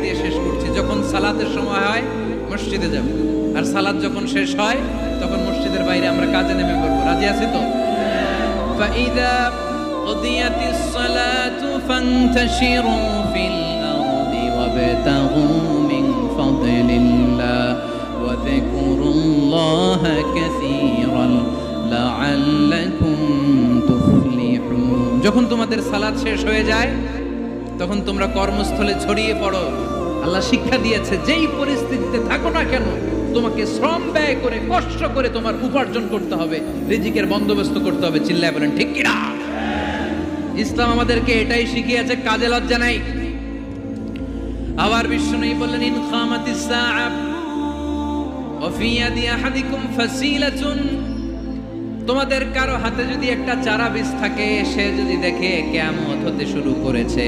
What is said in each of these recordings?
দিয়ে শেষ করছি যখন সালাতের সময় হয় মসজিদে যাব আর সালাত যখন শেষ হয় তখন মসজিদের বাইরে আমরা কাজে নেমে পড়বো রাজি আছি তো فإذا قضيت الصلاة فانتشروا في الأرض وابتغوا من فضل الله وذكروا الله كثيرا لعلكم تفلحون যখন তোমাদের সালাত শেষ হয়ে যায় তখন তোমরা কর্মস্থলে ছড়িয়ে পড়ো। আল্লাহ শিক্ষা দিয়েছে, যেই পরিস্থিতিতে থাকো না কেন, তোমাকে শ্রম ব্যয় করে, কষ্ট করে তোমার উপার্জন করতে হবে, রিজিকের বন্দোবস্ত করতে হবে, চিল্লায় বলেন, ঠিক কিনা? ইসলাম আমাদেরকে এটাই শিখিয়েছে, কাজে লজ্জা নাই। আবার বিশ্ব নেই বললেন, ইন খামাতিস সাআ ওয়া ফি ইয়াদি আহাদিকুম ফাসিলাতুন। তোমাদের কারও হাতে যদি একটা চারা বীজ থাকে, সে যদি দেখে কেয়ামত হতে শুরু করেছে।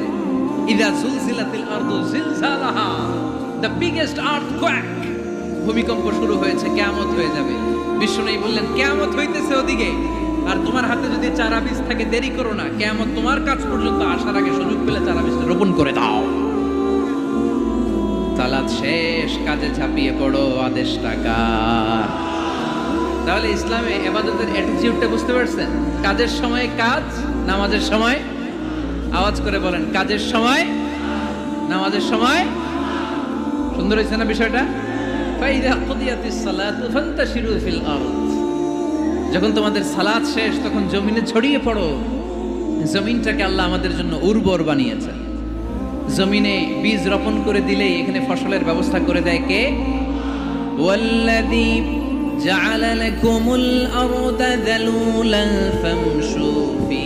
ইদা জুলজিলাতিল আরদু জিলজালাহা দ্য বিগেস্ট আর্থকোয়াক ভূমিকম্প শুরু হয়েছে, কিয়ামত হয়ে যাবে। বিষ্ণু বললেন, কিয়ামত হইতেছে ওদিকে। আর তোমার হাতে যদি চারা বীজ থাকে, দেরি করো না। কিয়ামত তোমার কাজ পর্যন্ত আসার আগে সুযোগ পেলে চারা বীজটা রোপণ করে দাও। সালাত শেষ, কাজে ঝাঁপিয়ে পড়ো, আদেশ টাকার তাহলে ইসলামে এবাদতের অ্যাটিটিউডটা বুঝতে পারছেন? কাজের সময় কাজ, নামাজের সময় আওয়াজ করে বলেন কাজের সময় নামাজের সময় সুন্দর হয়েছে না বিষয়টা ফাইদা কুদিয়াতিস সালাতু ফান্তাশিরু ফিল আরদ যখন তোমাদের সালাত শেষ তখন জমিনে ছড়িয়ে পড়ো জমিনটাকে আল্লাহ আমাদের জন্য উর্বর বানিয়েছেন জমিনে বীজ রোপণ করে দিলেই এখানে ফসলের ব্যবস্থা করে দেয় কে والذي جعل لكم الأرض ذلولا فامشوا في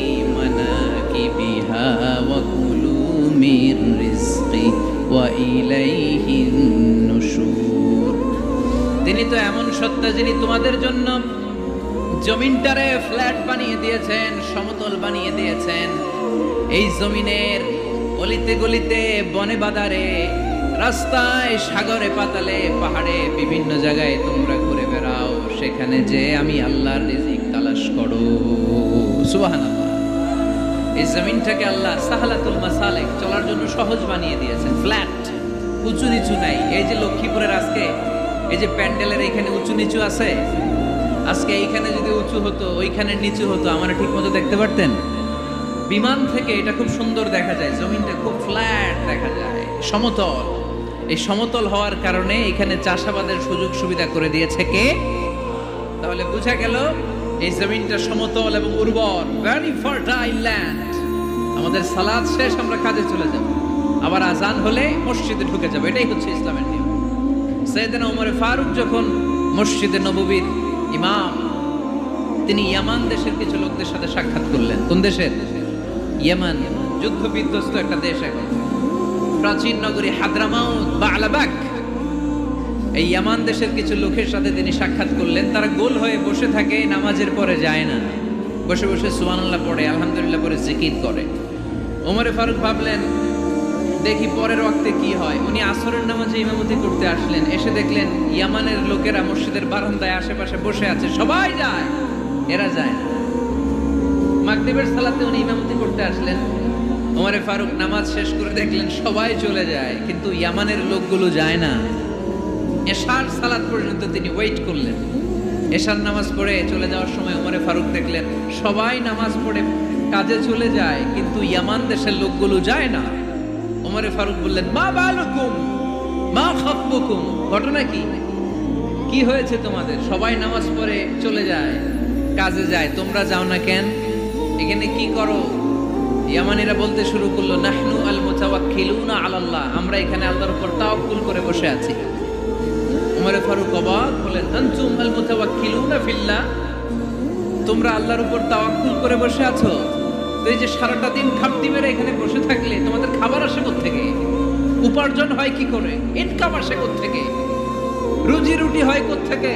مناكبها وكلوا من رزقه وإليه النشور তিনি তো এমন সত্তা যিনি তোমাদের জন্য জমিনটারে ফ্ল্যাট বানিয়ে দিয়েছেন সমতল বানিয়ে দিয়েছেন এই জমিনের অলিতে গলিতে বনে বাদারে রাস্তায় সাগরে পাতালে পাহাড়ে বিভিন্ন জায়গায় তোমরা ঘুরে বেড়াও সেখানে যে আমি আল্লাহর রিজিক তালাশ করো সুবহানাল্লাহ এই জমিনটাকে আল্লাহ সাহালাতুল মাসালেক চলার জন্য সহজ বানিয়ে দিয়েছেন। ফ্ল্যাট উঁচু নিচু নাই। এই যে লক্ষ্মীপুরের আজকে, এই যে প্যান্ডেলের এখানে উঁচু নিচু আছে, আজকে এইখানে যদি উঁচু হতো, ওইখানে নিচু হতো, আমরা ঠিক মতো দেখতে পারতেন? বিমান থেকে এটা খুব সুন্দর দেখা যায়, জমিনটা খুব ফ্ল্যাট দেখা যায়, সমতল। এই সমতল হওয়ার কারণে এখানে চাষাবাদের সুযোগ সুবিধা করে দিয়েছে কে? তাহলে বোঝা গেল এই জমিনটা সমতল এবং উর্বর ভেরি ফার্টাইল ল্যান্ড আমাদের সালাদ শেষ, আমরা কাজে চলে যাব। আবার আজান হলে মসজিদে ঢুকে যাবে, এটাই হচ্ছে ইসলামের নিয়ম। সৈয়দনা উমরে ফারুক যখন মসজিদে নববীর ইমাম, তিনি ইয়ামান দেশের কিছু লোকদের সাথে সাক্ষাৎ করলেন। কোন দেশের? ইয়ামান যুদ্ধ বিধ্বস্ত একটা দেশ এখন। প্রাচীন নগরী হাদ্রামাউত বা আলাবাক এই ইয়ামান দেশের কিছু লোকের সাথে তিনি সাক্ষাৎ করলেন। তারা গোল হয়ে বসে থাকে, নামাজের পরে যায় না। বসে বসে সুবহানাল্লাহ পড়ে, আলহামদুলিল্লাহ পরে জিকির করে। ওমরে ফারুক ভাবলেন, দেখি পরের ওয়াক্তে কি হয়? উনি আসরের নামাজে ইমামতি করতে আসলেন। এসে দেখলেন, ইয়ামানের লোকেরা মসজিদের বারান্দায় আশেপাশে বসে আছে। সবাই যায়, এরা যায় না। মাগরিবের সালাতে উনি ইমামতি করতে আসলেন। ওমরে ফারুক নামাজ শেষ করে দেখলেন, সবাই চলে যায়, কিন্তু ইয়ামানের লোকগুলো যায় না। এশার সালাত পর্যন্ত তিনি ওয়েট করলেন। এশার নামাজ পড়ে চলে যাওয়ার সময় ওমরে ফারুক দেখলেন, সবাই নামাজ পড়ে কাজে চলে যায়, কিন্তু ইয়ামান দেশের লোকগুলো যায় না। ওমরে ফারুক বললেন, মা বালুকুম, মা খাব্বুকুম ঘটনা কি? কি হয়েছে তোমাদের? সবাই নামাজ পড়ে চলে যায়, কাজে যায়, তোমরা যাও না কেন? এখানে কি করো? ইয়ামানিরা বলতে শুরু করল, নাহনু আল মুতাওয়াক্কিলুনা আলাল্লাহ, আমরা এখানে আল্লাহর উপর তাওয়াক্কুল করে বসে আছি। উমরে ফারুক অবাক হলেন আনতুম আল মুতাওয়াক্কিলুনা ফিল্লাহ? তোমরা আল্লাহর উপর তাওয়াক্কুল করে বসে আছো? তো এই যে সারাটা দিন খাপটি মেরে এখানে বসে থাকলে তোমাদের খাবার আসে থেকে উপার্জন হয় কি করে? ইনকাম আসে থেকে রুজি রুটি হয় থেকে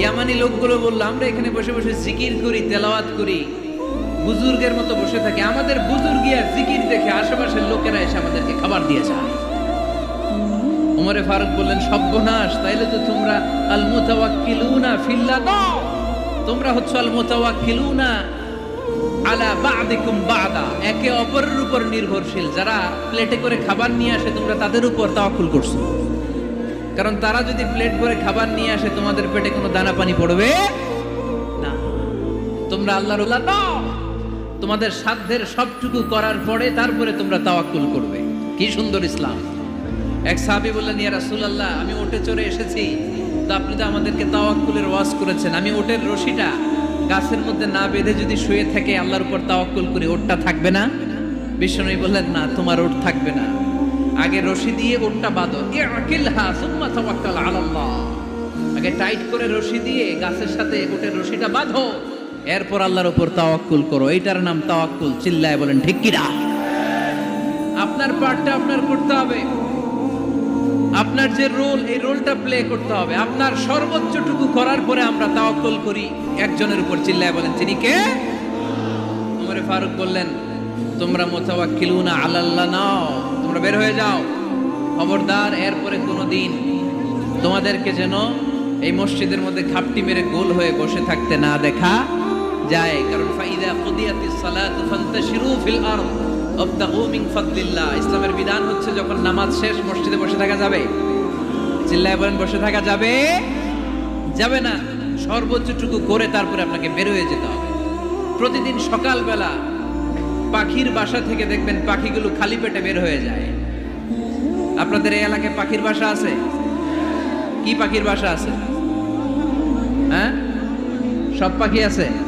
ইয়ামানি লোকগুলো বলল, আমরা এখানে বসে বসে জিকির করি, তেলাওয়াত করি। বুজুর্গের মতো বসে থাকি। আমাদের বুজুর্গিয়া জিকির দেখে আশেপাশের লোকেরা এসে আমাদেরকে খাবার দিয়ে যায়। উমরে ফারুক বললেন, সর্বনাশ, তাইলে তো তোমরা আল মুতাওয়াক্কিলুনা ফিল্লাহ দাও তোমরা হচ্ছে আল মুতাওয়াক্কিলুনা আলা বাদিকুম বাদা, একে অপরের উপর নির্ভরশীল। যারা প্লেটে করে খাবার নিয়ে আসে, তোমরা তাদের উপর তাওয়াক্কুল করছ। কারণ তারা যদি প্লেট ভরে খাবার নিয়ে আসে, তোমাদের পেটে কোনো দানা পানি পড়বে না। তোমরা আল্লাহর উল্লাহ দাও তোমাদের সাধ্যের সবটুকু করার পরে তারপরে তোমরা তাওয়াক্কুল করবে। কি সুন্দর ইসলাম। এক সাহাবী বললেন, ইয়া রাসূলুল্লাহ, আমি ওটে চড়ে এসেছি। তো আপনি তো আমাদেরকে তাওয়াক্কুলের ওয়াজ করেছেন। আমি ওটের রশিটা গাছের মধ্যে না বেঁধে যদি শুয়ে থাকে, আল্লাহর উপর তাওয়াক্কুল করি ওটটা থাকবে না? বিষ্ণু বললেন, না, তোমার ওট থাকবে না। আগে রশি দিয়ে ওটটা বাঁধো। ইআকিলহা সুম্মা তাওয়াক্কাল আলাল্লাহ। আগে টাইট করে রশি দিয়ে গাছের সাথে ওটের রশিটা বাঁধো। এরপর আল্লাহর উপর তাওয়াক্কুল করো। এইটার নাম তাওয়াক্কুল। চিল্লায় বলেন, ঠিক কিনা আপনার পার্টটা আপনার করতে হবে। আপনার যে রোল এই রোলটা প্লে করতে হবে। আপনার সর্বোচ্চটুকু করার পরে আমরা তাওয়াক্কুল করি। একজনের উপর চিল্লায় বলেন, তিনি কে? উমরে ফারুক বললেন, তোমরা মোতাওয়াক্কিলুনা আলাল্লাহ নাও, তোমরা বের হয়ে যাও। খবরদার, এরপরে কোনো দিন তোমাদেরকে যেন এই মসজিদের মধ্যে খাপটি মেরে গোল হয়ে বসে থাকতে না দেখা যায়। কারণ ফাইদা কুদিয়াতিস সালাতু ফান্তাশিরু ফিল আরদ। ওয়াবতাগু মিন ফাদলিল্লাহ ইসলামের বিধান হচ্ছে যখন নামাজ শেষ, মসজিদে বসে থাকা যাবে। চিল্লায় বলেন, বসে থাকা যাবে? যাবে না। সর্বোচ্চটুকু করে তারপরে আপনাকে বের হয়ে যেতে হবে। প্রতিদিন সকালবেলা পাখির বাসা থেকে দেখবেন পাখিগুলো খালি পেটে বের হয়ে যায়। আপনাদের এই এলাকায় পাখির বাসা আছে? কি পাখির বাসা আছে? হ্যাঁ? সব পাখি আছে?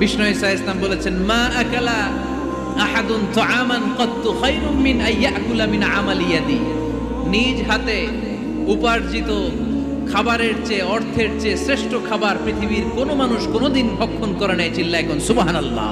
বিষ্ণু ইসা ইসলাম বলেছেন, মা আকালা আহাদুন তুআমান কত্তু খৈরুম মিন আইয়াকুলা মিন আমালি ইয়াদি। নিজ হাতে উপার্জিত খাবারের চেয়ে, অর্থের চেয়ে শ্রেষ্ঠ খাবার পৃথিবীর কোনো মানুষ কোনোদিন ভক্ষণ করে নাই চিল্লায় সুবাহান সুবহানাল্লাহ।